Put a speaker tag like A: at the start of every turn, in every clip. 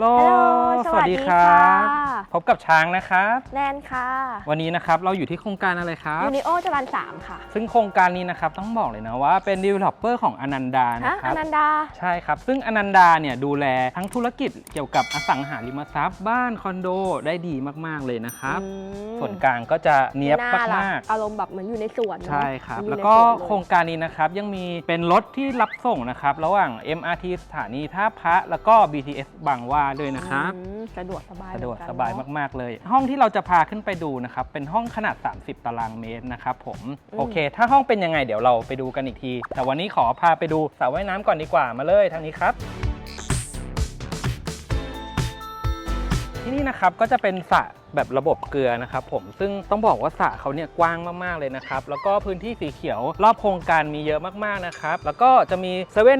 A: ฮัลโหล
B: ฮัลโหล
A: สวัสดีครับ
B: สวัสดีค่ะ
A: พบกับช้างนะครับ
B: แนนค่ะ
A: วันนี้นะครับเราอยู่ที่โครงการอะไรครับ
B: ยูนิโอจรันสามค่ะ
A: ซึ่งโครงการนี้นะครับต้องบอกเลยนะว่าเป็น developer ของอนันดา
B: ฮะ
A: นะค
B: อ
A: รับ
B: นันดา
A: ใช่ครับ ซึ่งอนันดาเนี่ยดูแลทั้งธุรกิจเกี่ยวกับอสังหาริมทรัพย์ บ้านคอนโดได้ดีมาก ๆ เลยนะครับ
B: อืม
A: ส่วนกลางก็จะเนียบ
B: หน้ล่ะ
A: มากๆ
B: อารมณ์แบบเหมือนอยู่ในสวนเนอะ
A: ใช่ครับ
B: เหมือน
A: แล้ว
B: อยู่
A: ก็
B: ในสนเย
A: โครงการนี้นะครับยังมีเป็นรถที่รับส่งนะครับ ระหว่าง MRT สถานีท่าพระ แล้วก็ BTS บางหว่าด้วยนะครับ
B: อืมสะดวกสบาย
A: สะดวก
B: เหมือนน
A: สบาย
B: เนอะ
A: มากๆเลย ห้องที่เราจะพาขึ้นไปดูนะครับเป็นห้องขนาด 30 ตารางเมตรนะครับผม
B: อืม
A: โอเค ถ้าห้องเป็นยังไงเดี๋ยวเราไปดูกันอีกที แต่วันนี้ขอพาไปดูสระว่ายน้ำก่อนดีกว่ามาเลยทางนี้ครับที่นี่นะครับก็จะเป็นสระแบบระบบเกลือนะครับผมซึ่งต้องบอกว่าสระเขาเนี่ยกว้างมากๆเลยนะครับ แล้วก็พื้นที่สีเขียวรอบโครงการมีเยอะมากๆนะครับ แล้วก็จะมี7 e เ e ่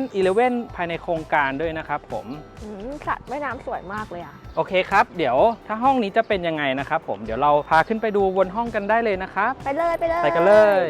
A: e อภายในโครงการด้วยนะครับผม
B: อืมสระว่ายน้ำสวยมากเลยอะ
A: โอเคครับ เดี๋ยวถ้าห้องนี้จะเป็นยังไงนะครับผมเดี๋ยวเราพาขึ้นไปดูบนห้องกันได้เลยนะครับ
B: ไปเลยไปเลย
A: ไปกันเลย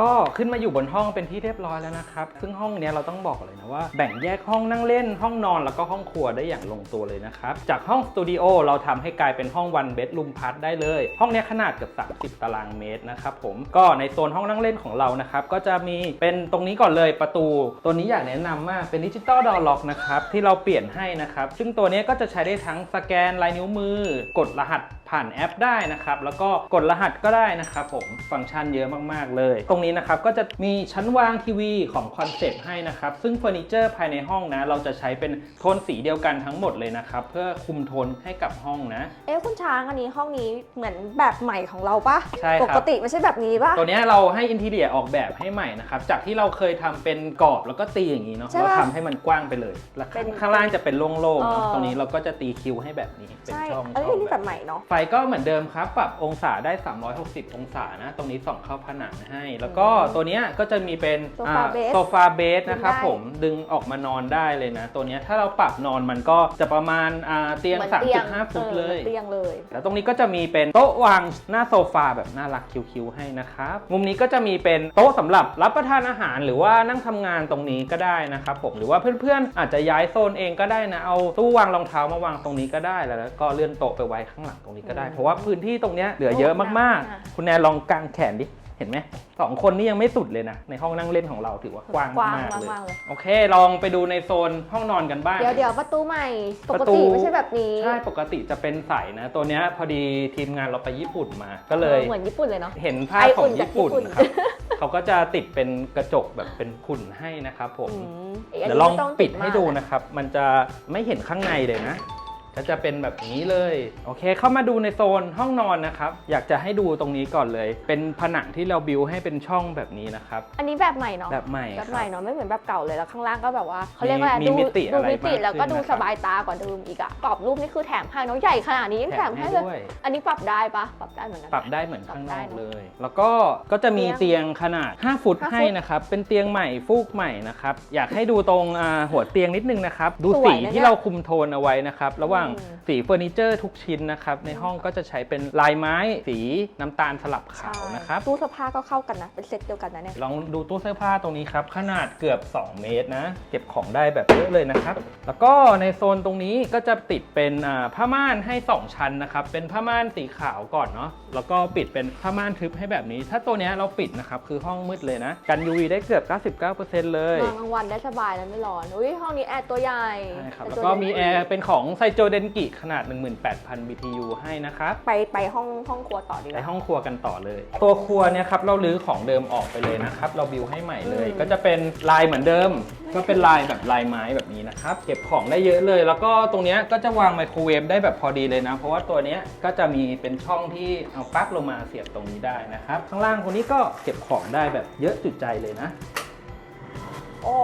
A: ก็ขึ้นมาอยู่บนห้องเป็นที่เรียบร้อยแล้วนะครับ ซึ่งห้องเนี้ยเราต้องบอกเลยนะว่า แบ่งแยกห้องนั่งเล่น ห้องนอนแล้วก็ห้องครัวได้อย่างลงตัวเลยนะครับ จากห้องสตูดิโอเราทำให้กลายเป็นห้องวันเบด o ูมพัทได้เลย ห้องนี้ขนาดเกือบ30 ตารางเมตรนะครับผมก็ในโซนห้องนั่งเล่นของเรานะครับก็จะมีเป็นตรงนี้ก่อนเลยประตู ตัวนี้อยากแนะนำมากเป็นดิจิตอลดอลล็อกนะครับที่เราเปลี่ยนให้นะครับซึ่งตัวนี้ก็จะใช้ได้ทั้งสแกนลายนิ้วมือ กดรหัส ผ่านแอปได้นะครับ แล้วก็กดรหัสก็ได้นะครับผมฟังก์ชันเยอะมากๆเลย ตรงนี้นะครับก็จะมีชั้นวางทีวีของคอนเซปต์ให้นะครับ ซึ่งเฟอร์นิเจอร์ภายในห้องนะ เราจะใช้เป็นโทนสีเดียวกันทั้งหมดเลยนะครับ เพื่อคุมโทนให้กับห้องนะ
B: เอ๊ะคุณช้างอันนี้ห้องนี้เหมือนแบบใหม่ของเราปะ
A: ใช่ครับ
B: ปกติไม่ใช่แบบนี้ปะ
A: ตัวเนี้ยเราให้อินทีเรียออกแบบให้ใหม่นะครับ จากที่เราเคยทำเป็นกรอบแล้วก็ตีอย่างนี้เนาะ
B: ใช่
A: เรา
B: ปะ
A: ทำให้มันกว้างไปเลยแล้ว
B: เป็น
A: ข้างล่างจะเป็นโล่งๆเนาะ
B: เออ
A: ตรงนี้เราก็จะตีคิวให้แบบนี้เป็น
B: ใช่
A: ช่อง
B: อัน
A: ช่อง
B: นี้
A: แบ
B: แบบบใหม่เนาะ
A: ไฟก็เหมือนเดิมครับ ปรับองศาได้ 360 องศานะ ตรงนี้ส่องเข้าผนังให้ แล้วก็ตัวเนี้ยก็จะมีเป็น
B: โซฟาเบส
A: โซฟาเบสนะครับ
B: ดึงได้
A: ผม ดึงออกมานอนได้เลยนะ ตัวเนี้ยถ้าเราปรับนอนมันก็จะประมาณอ่าเตียง
B: หมือนเตียง
A: 3.5 ฟุตเลย
B: ออหมือนเตียงเลย
A: แล้วตรงนี้ก็จะมีเป็นโต๊ะวางหน้าโซฟาแบบน่ารักคิ้วๆให้นะครับ มุมนี้ก็จะมีเป็นโต๊ะสำหรับรับประทานอาหารหรือว่านั่งทำงานตรงนี้ก็ได้นะครับผม หรือว่าเพื่อนๆอาจจะย้ายโซนเองก็ได้นะ เอาตู้วางรองเท้ามาวางตรงนี้ก็ได้ แล้วก็เลื่อนโต๊ะไปไว้ข้างหลังตรงนี้ก็ได้
B: อืม
A: เพราะว่าพื้นที่ตรงเนี้ยเหลือเยอะมาก
B: อะ
A: ๆคุณแนนลองกางแขนดิ เห็นไหมสองคนนี้ยังไม่สุดเลยนะ ในห้องนั่งเล่นของเราถือว่ากว้าง
B: กว้าง
A: มากๆเลย
B: มากๆเลย
A: โอเค ลองไปดูในโซนห้องนอนกันบ้าง
B: เดี๋ยวเดี๋ยวประตูใหม่ป
A: ป
B: ก
A: ระตู
B: ติไม่ใช่แบบนี้
A: ใช่ปกติจะเป็นใสนะ ตัวเนี้ยพอดีทีมงานเราไปญี่ปุ่นมาก็เลย
B: ออเหมือนญี่ปุ่นเลยเนาะ
A: เห็นภาพของ
B: ไออุ่นจาก
A: ญี่ปุ่น
B: ญี่ปุ่น
A: ครับเขาก็จะติดเป็นกระจกแบบเป็นขุ่นให้นะครับผม
B: อืม
A: เดี๋ยวลอง
B: ไม่ต้
A: ปิดให้ดู
B: มาก
A: นะครับ มันจะไม่เห็นข้างในเลยนะ ก็จะเป็นแบบนี้เลยโอเค เข้ามาดูในโซนห้องนอนนะครับ อยากจะให้ดูตรงนี้ก่อนเลย เป็นผนังที่เราบิวให้เป็นช่องแบบนี้นะครับ
B: อันนี้แบบใหม่เนาะ
A: แบบใหม่
B: แบบ
A: ค
B: ให
A: รั
B: ม่
A: บ
B: เนาะไม่เหมือนแบบเก่าเลยแล้วข้างล่างก็แบบว่าเขาเรียก
A: มี
B: ว่าอะไร
A: มี
B: ดู
A: มิติ
B: ดู
A: อะไร
B: มิติ
A: มาก
B: แล้วก็
A: ขึ้น
B: ดู
A: นะครับ
B: สบายตากว่าเดิมอีกอะกรอบรูปนี่คือแถมให้เน้องใหญ่ขนาดนี้ยังแถมให้เลย
A: ด้วย
B: อันนี้ปรับได้ปะปรับได้เหมือนกัน
A: ปรับได้เหมือนข้างนอก
B: ปรับได้เนอะ
A: เลย แล้วก็ก็จะมี
B: เตี
A: เตี
B: ย
A: ย
B: ง
A: งขนาด5ฟุต
B: ห้าฟุต
A: ให้นะครับเป็นเตียงใหม่ฟูกใหม่นะครับอยากให้ดูตรงอ่าหัวเตียงนิดนึงนะครับดู
B: สวย
A: สี
B: นะ
A: ที่
B: เนี่ย
A: เราคุมโทนเอาไว้นะครับระหว่าง
B: อืม
A: สีเฟอร์นิเจอร์ทุกชิ้นนะครับ ในห้องก็จะใช้เป็นลายไม้สีน้ำตาลสลับขาวนะครับ
B: ตู้เสื้อผ้าก็เข้ากันนะ เป็นเซ็ตเดียวกันนะเนี่ย
A: ลองดูตู้เสื้อผ้าตรงนี้ครับ ขนาดเกือบ 2 เมตรนะ เก็บของได้แบบเยอะเลยนะครับ แล้วก็ในโซนตรงนี้ก็จะติดเป็นอ่าผ้าม่านให้ 2 ชั้นนะครับ เป็นผ้าม่านสีขาวก่อนเนาะแล้วก็ปิดเป็นผ้าม่านทึบให้แบบนี้ ถ้าตัวเนี้ยเราปิดนะครับคือห้องมืดเลยนะกัน UV ได้เกือบ 99%เลย
B: นอนกลางวันได้สบายแล้วไม่ร้อนอุ้ยห้องนี้แอร์ตัวใหญ่
A: ใช่ครับ
B: ต่
A: แล้ว
B: ตัว
A: ก็
B: เล็
A: มีแอร์เป็นของไซโจเดนกิขนาด 18,000 BTU ให้นะครับ
B: ไปไปห้องห้องครัวต่อดีก
A: ไป
B: ว่า
A: ห้องครัวกันต่อเลย ตัวครัวเนี่ยครับเราลื้อของเดิมออกไปเลยนะครับ เราบิวให้ใหม่เลย
B: อืม
A: ก็จะเป็นลายเหมือนเดิม ก็เป็นลายแบบลายไม้แบบนี้นะครับ เก็บของได้เยอะเลย แล้วก็ตรงเนี้ยก็จะวางไมโครเวฟได้แบบพอดีเลยนะ เพราะว่าตัวเนี้ยก็จะมีเป็นช่องที่เอาปลั๊กลงมาเสียบตรงนี้ได้นะครับ ข้างล่างคนนี้ก็เก็บของได้แบบเยอะจุดใจเลยนะ
B: โอ้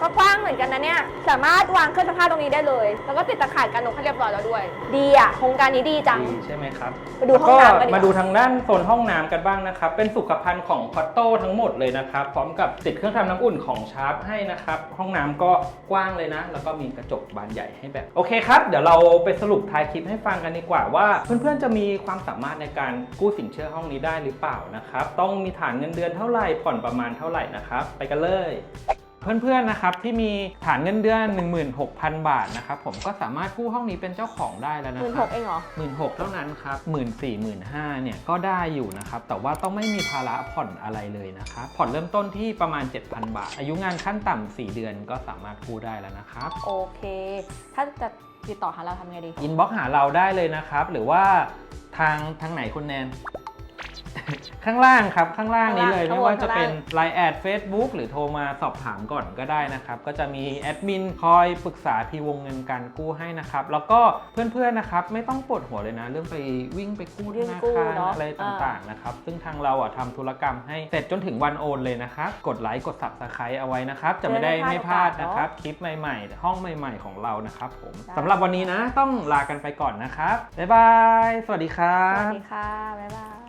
B: ก็กว้างเหมือนกันนะเนี่ย สามารถวางเครื่องซักผ้าตรงนี้ได้เลย แล้วก็ติดตะข่ายกันนกให้เรียบร้อยแล้วด้วย ดีอะ โครงการนี้ดีจัง
A: ดีใช่ไหมครับ
B: ไปดูห้องน้ำกันดีกว่า
A: มาดูทางด้านโซนห้องน้ำกันบ้างนะครับ เป็นสุขภัณฑ์ของคอตโต้ทั้งหมดเลยนะครับ พร้อมกับติดเครื่องทำน้ำอุ่นของชาร์ปให้นะครับ ห้องน้ำก็กว้างเลยนะ แล้วก็มีกระจกบานใหญ่ให้แบบ โอเคครับ เดี๋ยวเราไปสรุปท้ายคลิปให้ฟังกันดีกว่าว่า เพื่อนๆจะมีความสามารถในการกู้สินเชื่อห้องนี้ได้หรือเปล่านะครับ ต้องมีฐานเงินเดือนเท่าไหร่ผ่อนประมาณเท่าไหร่นะครับ ไปกันเลย เพื่อนๆนะครับที่มีฐานเงินเดือน 16,000 บาทนะครับผมก็สามารถกู้ห้องนี้เป็นเจ้าของได้แล้ว
B: ห
A: นะ
B: มื่น
A: ค
B: ห
A: รับ
B: กเองเหรอ
A: หมื่นหกเท่านั้นครับหมื่นสี่หมื่นห้าเนี่ยก็ได้อยู่นะครับแต่ว่าต้องไม่มีภาระผ่อนอะไรเลยนะครับผ่อนเริ่มต้นที่ประมาณ 7,000 บาท อายุงานขั้นต่ำ4เดือนก็สามารถกู้ได้แล้วนะครับ
B: โอเค ถ้าจะติดต่อหาเราทำไงดี
A: อินบ็อกหาเราได้เลยนะครับ หรือว่าทางทางไหนคุณแนน ข้างล่างครับ ข้างล่างนี้เลย
B: ข้าง
A: ไม่
B: ล่าง
A: ว่าจะเป็น
B: ข้างล่าง
A: Line แอด Facebook หรือโทรมาสอบถามก่อนก็ได้นะครับ ก็จะมีแอดมินคอยปรึกษาทีวงเงินการกู้ให้นะครับ แล้วก็เพื่อนๆนะครับ ไม่ต้องปวดหัวเลยนะ เรื่องไปวิ่งไปกู้ธ
B: เรื่อง
A: นา
B: กู้
A: คาร
B: เนอะ
A: อะไรต่างๆนะครับ ซึ่งทางเราอะทำธุรกรรมให้เสร็จจนถึงวันโอนเลยนะครับ กดไลค์กด Subscribe เอาไว้นะครับ จะไม่ได้ไม่พลาดนะครับ คลิปใหม่ๆ ห้องใหม่ๆ ของเรานะครับผมสำหรับวันนี้นะ ต้องลากันไปก่อนนะครับบ๊ายบายสวัสดีครั
B: สวัส
A: บ
B: ดีค่ะ บ๊ายบาย